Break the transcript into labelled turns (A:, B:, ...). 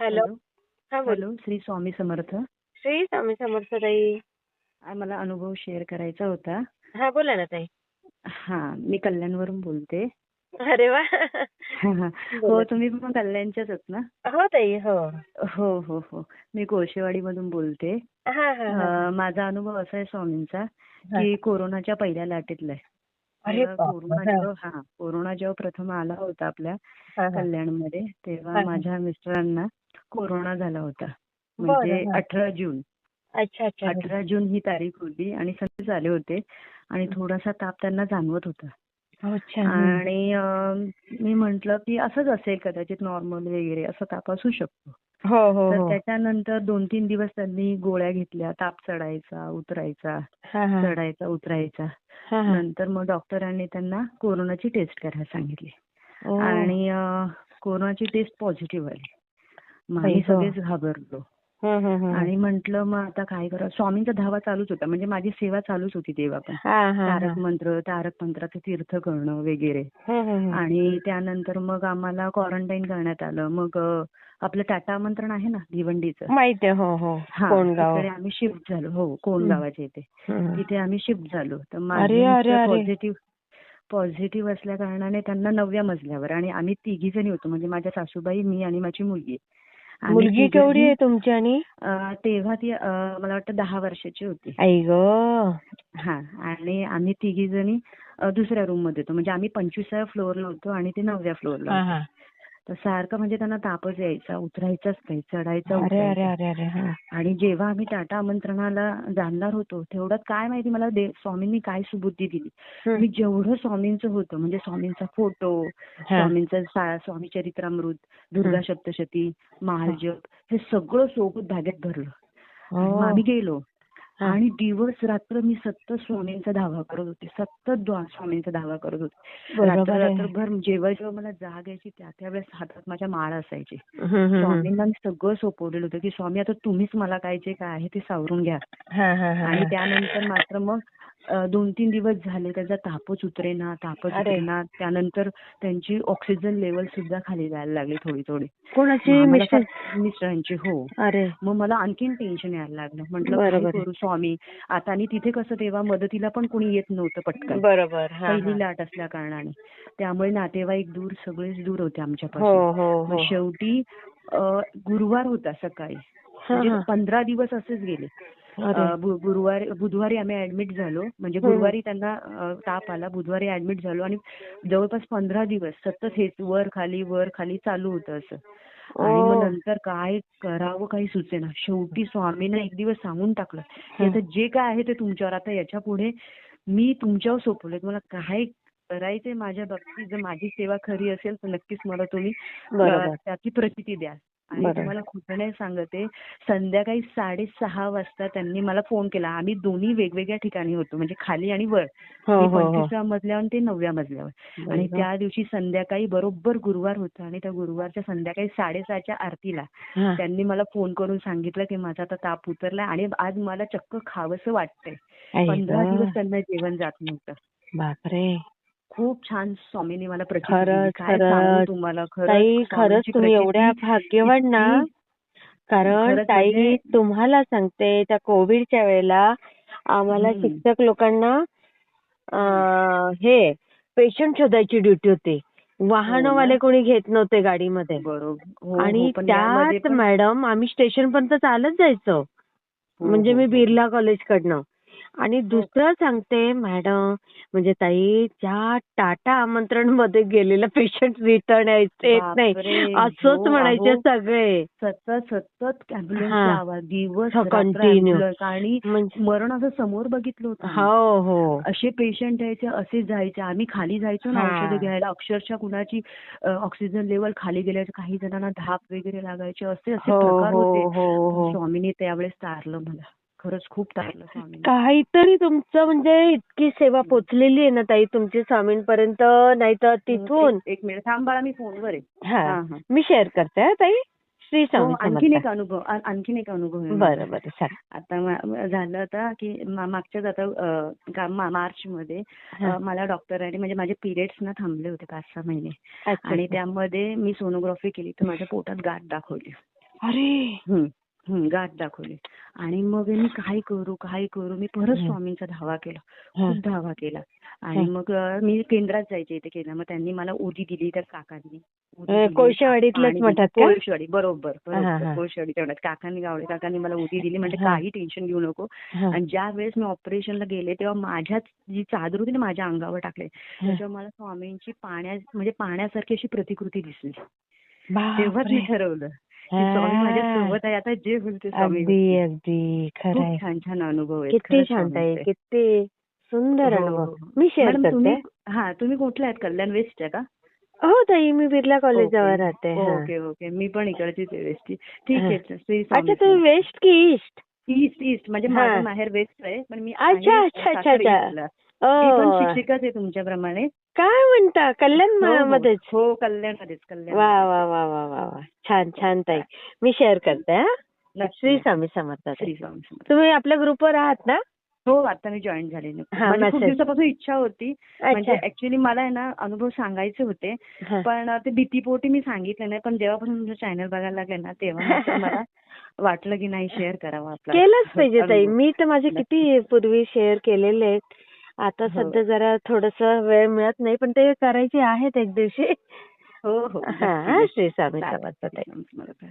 A: Hello. हा बोल.
B: Hello Shri Swami Samarth.
A: Shri Swami Samarth ताई.
B: मला अनुभव शेअर करायचा होता.
A: हा बोला ना ताई.
B: हा मी कल्याणवरून बोलते.
A: अरे वा.
B: हो तुम्ही पण कल्याणच्याच आहेत ना?
A: हो ताई हो.
B: हो हो हो. मी कोळशेवाडीमधून बोलते.
A: हा हा हा.
B: अ, माझा अनुभव असा आहे स्वामींचा की कोरोनाच्या पहिल्या लाटेतला आहे
A: अरे.
B: कोरोना. जेव्हा कोरोना जेव्हा प्रथम आला होता आपल्या. कल्याणमध्ये तेव्हा. माझ्या मिस्टरांना कोरोना झाला होता म्हणजे. अठरा जून
A: अच्छा अच्छा
B: अठरा जून ही तारीख होती आणि सगळे आले होते आणि थोडासा ताप त्यांना जाणवत होता. आणि मी म्हंटल की असंच असेल कदाचित नॉर्मल वगैरे असं ताप असू शकतो तर
A: हो.
B: त्याच्यानंतर दोन तीन दिवस त्यांनी गोळ्या घेतल्या. ताप चढायचा उतरायचा
A: हा हा.
B: चढायचा उतरायचा.
A: हा हा.
B: नंतर मग डॉक्टरांनी त्यांना कोरोनाची टेस्ट करायला सांगितली. आणि कोरोनाची टेस्ट पॉझिटिव्ह आली. मग आम्ही. सगळेच घाबरलो. आणि म्हंटल मग आता काय करा स्वामींचा धावा चालूच होता. म्हणजे माझी सेवा चालूच होती तेव्हा पण. तारक मंत्र तारक मंत्राचं तीर्थ करणं वगैरे. आणि त्यानंतर मग आम्हाला क्वारंटाईन करण्यात आलं. मग आपलं टाटा आमंत्रण आहे ना भिवंडीचं?
A: माहिती हो हो.
B: हा तिकडे आम्ही शिफ्ट झालो. हो कोण. गावाच्या इथे. तिथे आम्ही शिफ्ट झालो. तर माझे. पॉझिटिव्ह पॉझिटिव्ह असल्या कारणाने त्यांना नवव्या मजल्यावर आणि आम्ही तिघी जणी होतो. म्हणजे माझ्या सासूबाई मी आणि माझी मुलगी.
A: मुलगी केवढी आहे तुमची आणि?
B: तेव्हा ती मला वाटतं दहा वर्षाची होती.
A: आई ग.
B: हा आणि आम्ही तिघी जणी दुसऱ्या रूममध्ये होतो. म्हणजे आम्ही पंचवीसाव्या फ्लोअरला होतो आणि ते नवव्या फ्लोअरला होते. तर सारखं म्हणजे त्यांना तापच यायचा उतरायचाच नाही चढायचा
A: अरे अरे
B: उतरायचा
A: अरे अरे हा
B: आणि जेव्हा आम्ही टाटा आमंत्रणाला जाणार होतो तेवढ्यात काय माहिती मला स्वामींनी काय सुबुद्धी दिली. मी जेवढं स्वामींचं होतं म्हणजे स्वामींचा फोटो. स्वामींचं सा- स्वामी चरित्रामृत दुर्गा सप्तशती महाजप हे सगळं सोबत बॅगेत भरलं. आम्ही गेलो. आणि दिवस रात्र मी सतत स्वामींचा धावा करत होते सतत स्वामींचा धावा करत होते रात्र. रात्रभर जेव्हा जेव्हा मला जाग यायची त्या त्यावेळेस हातात माझ्या माळ असायची. स्वामींना मी सगळं सोपवलेलं होतं की स्वामी आता तुम्हीच मला काय जे काय आहे ते सावरून घ्या आणि. त्यानंतर मात्र मग दोन तीन दिवस झाले त्याचा तापच उतरेना तापच. उतरेना. त्यानंतर त्यांची ऑक्सिजन लेवल सुद्धा खाली जायला लागली थोडी थोडी
A: कोणाची
B: मिस्टरांची हो.
A: अरे.
B: मग मला आणखीन टेन्शन यायला लागलं. म्हटलं. करू स्वामी? आता आणि तिथे कसं तेव्हा मदतीला पण कोणी येत नव्हतं पटकन.
A: बरोबर. हा,
B: पहिली
A: हा.
B: लाट असल्या कारणाने. त्यामुळे नातेवाईक दूर सगळेच दूर होते
A: हो
B: आमच्यापासून
A: हो.
B: मग
A: हो
B: शेवटी गुरुवार होता सकाळी.
A: हा,
B: म्हणजे
A: हा.
B: पंधरा दिवस असेच गेले. गुरुवारी बुधवारी आम्ही ऍडमिट झालो. म्हणजे. गुरुवारी त्यांना ताप आला. बुधवारी ऍडमिट झालो आणि जवळपास पंधरा दिवस सतत हेच वर खाली वर खाली चालू होतं असं. आणि मग. नंतर काय करावं काही सुचेना. शेवटी स्वामींना एक दिवस सांगून टाकलं. की
A: हं.
B: आता जे काय आहे ते तुमच्यावर. आता याच्यापुढे मी तुमच्यावर सोपवलंय. मला काय करायचंय माझ्या बाबतीत? जर माझी सेवा खरी असेल तर नक्कीच मला तुम्ही. त्याची प्रचिती द्या आणि. तुम्हाला खोटं नाही सांगते संध्याकाळी साडेसहा वाजता त्यांनी मला फोन केला आम्ही दोन्ही वेगवेगळ्या ठिकाणी होतो म्हणजे खाली आणि वर
A: हो
B: मी
A: हो हो
B: पंचवीसव्या मजल्यावर आणि ते नवव्या मजल्यावर आणि. त्या दिवशी संध्याकाळी बरोबर गुरुवार होता आणि त्या गुरुवारच्या संध्याकाळी साडेसहाच्या आरतीला. त्यांनी मला फोन करून सांगितलं की माझा आता ताप उतरलाय आणि आज मला चक्क खावंसं वाटतंय पंधरा. दिवस त्यांना जेवण जात नव्हतं
A: बापरे
B: खूप छान स्वामींनी मला प्रचिती तुम्हाला?
A: ताई
B: खरंच
A: तुम्ही एवढ्या भाग्यवान ना. कारण ताई
B: म्हणजे-
A: तुम्हाला सांगते त्या कोविडच्या वेळेला आम्हाला. शिक्षक लोकांना हे पेशंट शोधायची ड्युटी होती. वाहनवाले कोणी घेत नव्हते गाडीमध्ये.
B: बरोबर. हो, हो,
A: आणि त्यात मॅडम आम्ही स्टेशन पर्यंत चालत जायचो.
B: हो,
A: म्हणजे
B: हो,
A: मी
B: हो.
A: बिर्ला कॉलेजकडनं आणि दुसरं सांगते मॅडम म्हणजे ताई त्या टाटा आमंत्रणमध्ये गेलेला पेशंट रिटर्न येत नाही असंच
B: हो,
A: म्हणायचे. सगळे.
B: सतत सतत
A: हा.
B: आवाज दिवस
A: हो, continue.
B: ambulance. आणि
A: म्हणजे
B: मरण असं समोर बघितलं होतं.
A: हो हो.
B: असे पेशंट यायचे असे जायचे. आम्ही खाली जायचो ना
A: हा.
B: औषधं घ्यायला. अक्षरशः कुणाची ऑक्सिजन लेवल खाली गेल्याचे काही जणांना धाप वगैरे लागायचे. असे असे
A: हो
B: प्रकार
A: हो
B: होते.
A: हो हो.
B: स्वामींनी त्यावेळेस तारलं मला. खरंच खूप स्वामींनी.
A: काहीतरी तुमचं म्हणजे इतकी सेवा पोचलेली आहे ना ताई तुमची स्वामींपर्यंत नाही तर तिथून.
B: एक- मिनिट थांब मी फोनवर आहे.
A: मी शेअर करते हा ताई. श्री
B: हो, आणखीन एक अनुभव आणखीन एक अनुभव.
A: बरं बरं
B: आता झालं आता की मागच्याच आता मार्च मध्ये मला डॉक्टरांनी म्हणजे माझे पिरियड्स ना थांबले होते पाच सहा महिने. आणि. त्यामध्ये मी सोनोग्राफी केली तर माझ्या पोटात गाठ दाखवली.
A: अरे!
B: गाठ दाखवली आणि मग मी काय करू काय करू मी परत. स्वामींचा धावा केला. खूप धावा केला आणि. मग मी केंद्रात जायचे इथे केंद्रात मग त्यांनी मला उदी दिली त्या काकांनी? कोळशेवाडी बरोबर. बरोबर कोळशेवाडीच्या मठात काकांनी गावडे काकांनी मला उदी दिली म्हणजे. काही टेन्शन घेऊ नको. आणि ज्या वेळेस मी ऑपरेशनला गेले तेव्हा माझ्याच जी चादर होती ना माझ्या अंगावर टाकले त्याच्यावर मला स्वामींची पाण्या म्हणजे पाण्यासारखी अशी प्रतिकृती दिसली तेव्हाच मी. ठरवलं स्वामी माझ्या. सोबत आहे. आता जे होईल ते स्वामी
A: अगदी. अगदी.
B: छान छान अनुभव
A: किती आहे
B: स्वामींचे.
A: किती सुंदर
B: हो,
A: अनुभव.
B: हो, हो.
A: मी शेअर करते.
B: हा तुम्ही कुठल्या आहेत? कल्याण वेस्ट आहे का?
A: हो ताई मी बिर्ला कॉलेज जवळ
B: ओके.
A: राहते.
B: Okay okay. मी पण इकडचीच आहे वेस्टची. ठीक. आहे
A: अच्छा तुम्ही वेस्ट की ईस्ट?
B: East east. म्हणजे. माझं माहेर वेस्ट आहे पण मी
A: अच्छा, अच्छा, अच्छा,
B: शिक्षिकाच आहे तुमच्याप्रमाणे.
A: काय म्हणता? कल्याण
B: हो,
A: म-
B: हो.
A: मध्येच
B: हो कल्याण.
A: वा वा वा वा वा वा. छान छान ताई. मी शेअर करते हा. श्री स्वामी समर्थ.
B: श्री स्वामी समर्थ.
A: तुम्ही आपल्या ग्रुपवर आहात ना?
B: हो आता मी जॉईन झाले. खूप. दिवसापासून इच्छा होती. म्हणजे ऍक्च्युली मला आहे ना अनुभव सांगायचे होते. पण ते भीतीपोटी मी सांगितले नाही. पण जेव्हापासून तुमचं चॅनल बघायला लागले ना तेव्हा मला वाटलं की नाही शेअर करावं आपला.
A: केलंच पाहिजे ताई. मी तर माझे किती पूर्वी शेअर केलेले आहेत. आता
B: हो.
A: सध्या जरा थोडस वेळ मिळत नाही पण ते करायचे आहेत एक दिवशी
B: हो हो
A: श्री स्वामी. समर्थ ताई.